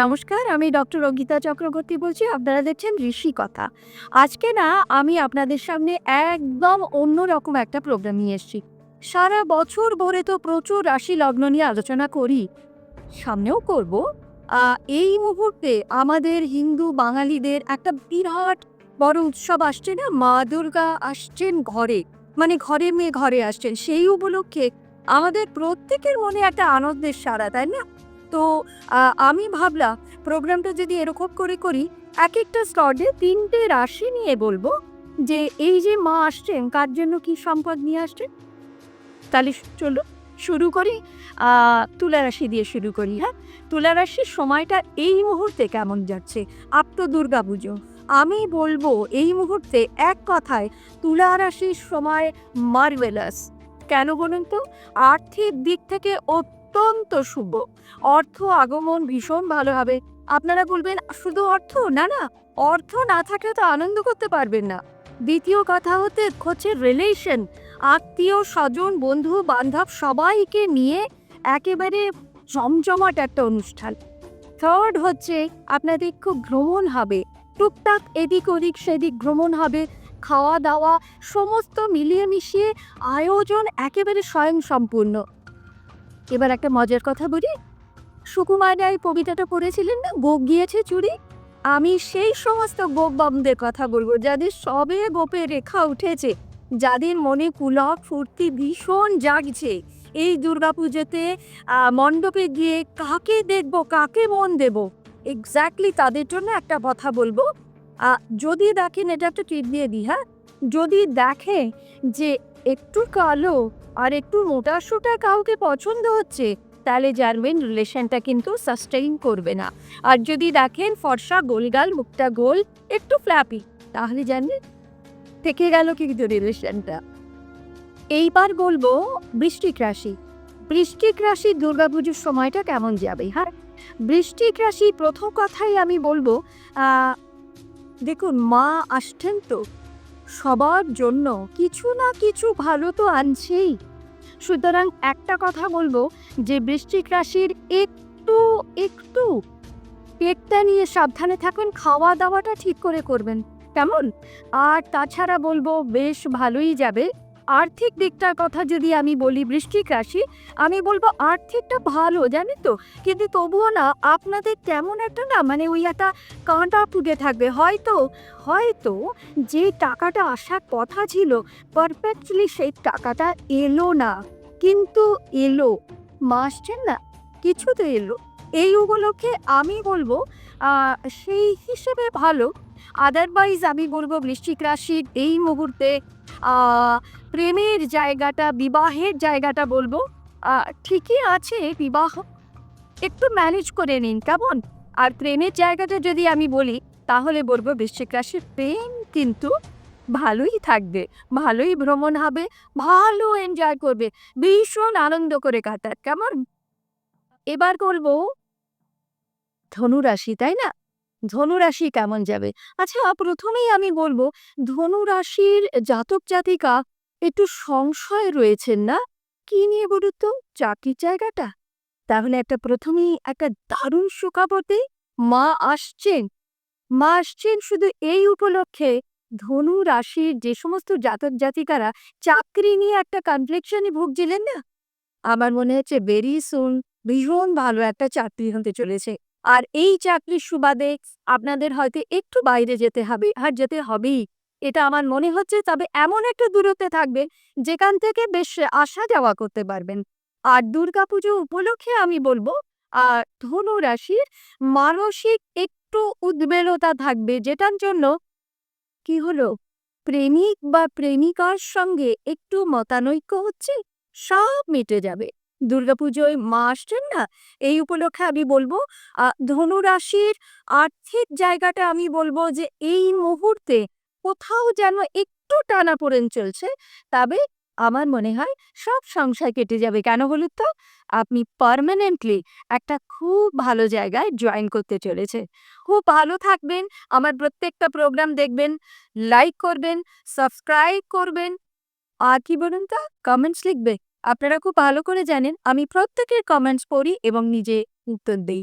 নমস্কার, আমি ডক্টর অঙ্গিতা চক্রবর্তী বলছি, আপনারা দেখছেন ঋষি কথা। আজকে না, আমি আপনাদের সামনে একদম অন্যরকম একটা প্রোগ্রাম নিয়ে এসেছি। সারা বছর ভরে তো প্রচুর রাশি লগ্ন নিয়ে আলোচনা করি। সামনেও করব। এই মুহূর্তে আমাদের হিন্দু বাঙালিদের একটা বিরাট বড় উৎসব আসছে না? মা দুর্গা আসছেন ঘরে। মানে ঘরে মেয়ে ঘরে আসছেন। সেই উপলক্ষে আমাদের প্রত্যেকের মনে একটা আনন্দের সারা তাই না? তো আমি ভাবলাম প্রোগ্রামটা যদি এরকম করে করি এক একটা স্লটে তিনটে রাশি নিয়ে বলব যে, এই যে মা আসছেন কার জন্য কি সম্পদ নিয়ে আসছেন তাহলে চলো শুরু করি। তুলা রাশি দিয়ে শুরু করি হ্যাঁ? তুলা রাশির সময়টা এই মুহূর্তে কেমন যাচ্ছে? আপ তো দুর্গা পুজো। আমি বলব এই মুহূর্তে এক কথায় তুলা রাশির সময় মার্ভেলাস কেন বলুন তো? আর্থিক দিক থেকে অত্যন্ত শুভ। অর্থ আগমন ভীষণ ভালো হবে। আপনারা বলবেন, শুধু অর্থ? না না, অর্থ না থাকলে তো আনন্দ করতে পারবেন না। দ্বিতীয় কথা হতে, হচ্ছে রিলেশন আত্মীয়, স্বজন, বন্ধু, বান্ধব সবাইকে নিয়ে একেবারে জমজমাট একটা অনুষ্ঠান। থার্ড হচ্ছে, আপনাদের খুব ভ্রমণ হবে। টুকটাক এদিক ওদিক সেদিক ভ্রমণ হবে। খাওয়া দাওয়া সমস্ত মিলিয়ে মিশিয়ে আয়োজন একেবারে স্বয়ং সম্পূর্ণ এবার একটা মজার কথা বলি। সুকুমার রায় কবিতাটা পড়েছিলেন না? গোপ গিয়েছে চুরি। আমি সেই সমস্ত গোপ বামদের কথা বলব, যাদের সবে গোপে রেখা উঠেছে, যাদের মনে পুলক ফুর্তি ভীষণ জাগছে। এই দুর্গাপুজোতে মণ্ডপে গিয়ে কাকে দেখব, কাকে মন দেব? এক্স্যাক্টলি তাদের জন্য একটা কথা বলব। যদি দেখেন, এটা একটা টিপ দিয়ে দিই হ্যাঁ? যদি দেখে যে একটু কালো আর একটু মোটা সোটা কাউকে পছন্দ হচ্ছে, তাহলে জানবেন রিলেশনটা কিন্তু সাস্টেইন করবে না। আর যদি দেখেন ফর্সা গোলগাল মুখটা গোল, একটু ফ্ল্যাপি তাহলে জানবেন থেকে গেল কিন্তু রিলেশনটা। এইবার বলব বৃষ্টিক রাশি। বৃষ্টিক রাশি দুর্গাপুজোর সময়টা কেমন যাবে হ্যাঁ? বৃষ্টিক রাশি প্রথম কথাই আমি বলব দেখুন মা আসছেন তো সবার জন্য কিছু না কিছু ভালো তো আনছেই। সুতরাং একটা কথা বলব, যে বৃশ্চিক রাশির একটু একটু পেটটা নিয়ে সাবধানে থাকুন খাওয়া দাওয়াটা ঠিক করে করবেন। কেমন? আর তাছাড়া বলব, বেশ ভালোই যাবে। আর্থিক দিকটার কথা যদি আমি বলি বৃষ্টিক রাশি, আমি বলব আর্থিকটা ভালো, জানেন তো? কিন্তু তবুও না, আপনাদের তেমন একটা না মানে ওই একটা কাঁটা ফুটে থাকবে। হয়তো হয়তো যে টাকাটা আসার কথা ছিল পারফেক্টলি সেই টাকাটা এলো না। কিন্তু এলো মাসছেন না, কিছু তো এলো। এই উপলক্ষে আমি বলব সেই হিসেবে ভালো। আদারওয়াইজ আমি বলব বৃশ্চিক রাশির এই মুহূর্তে প্রেমের জায়গাটা, বিবাহের জায়গাটা বলব। ঠিকই আছে বিবাহ। একটু ম্যানেজ করে নিন, কেমন? আর প্রেমের জায়গাটা যদি আমি বলি, তাহলে বলব বৃশ্চিক রাশির প্রেম কিন্তু ভালোই থাকবে, ভালোই ভ্রমণ হবে, ভালো এনজয় করবে, ভীষণ আনন্দ করে কাটার কেমন? এবার করব ধনুরাশি তাই না? ধনুরাশি কেমন যাবে? আচ্ছা প্রথমেই আমি বলব, ধনুরাশির জাতক জাতিকা একটু সংশয় রয়েছেন না? কি নিয়ে বলুন তো চাকরির জায়গাটা? তাহলে একটা প্রথমেই একটা দারুণ সুখবরতে মা আসছেন। মা আসছেন শুধু এই উপলক্ষে ধনু রাশির যে সমস্ত জাতক জাতিকারা চাকরি নিয়ে একটা কনফ্লিকশনে ভুগছিলেন না? আমার মনে হচ্ছে ভেরি সুন ভীষণ ভালো একটা চাকরি হতে চলেছে। আর এই চাকরির সুবাদে আপনাদের হয়তো একটু বাইরে যেতে হবে, আর যেতে হবেই। এটা আমার মনে হচ্ছে, তবে এমন একটা দূরত্বে থাকবে, যেখান থেকে বেশ আসা যাওয়া করতে পারবেন। আর দুর্গাপুজো উপলক্ষে আমি বলব আর ধনু রাশির মানসিক একটু উদ্বেলতা থাকবে, যেটার জন্য কি হলো? প্রেমিক বা প্রেমিকার সঙ্গে একটু মতানৈক্য হচ্ছে, সব মিটে যাবে। দুর্গাপুজোয় মা আসছেন না? এই উপলক্ষে আমি বলব ধনু রাশির আর্থিক জায়গাটা আমি বলব যে এই মুহূর্তে কোথাও যেন একটু টানাপোড়েন চলছে, তবে আমার মনে হয় সব সংসার কেটে যাবে। কেন বলুন তো? আপনি পার্মানেন্টলি একটা খুব ভালো জায়গায় জয়েন করতে চলেছে। খুব ভালো থাকবেন, আমার প্রত্যেকটা প্রোগ্রাম দেখবেন লাইক করবেন সাবস্ক্রাইব করবেন। আর কি বলুন তো? কমেন্টস লিখবে। আপনারা খুব ভালো করে জানেন আমি প্রত্যেকের কমেন্টস পড়ি এবং নিজে উত্তর দিই।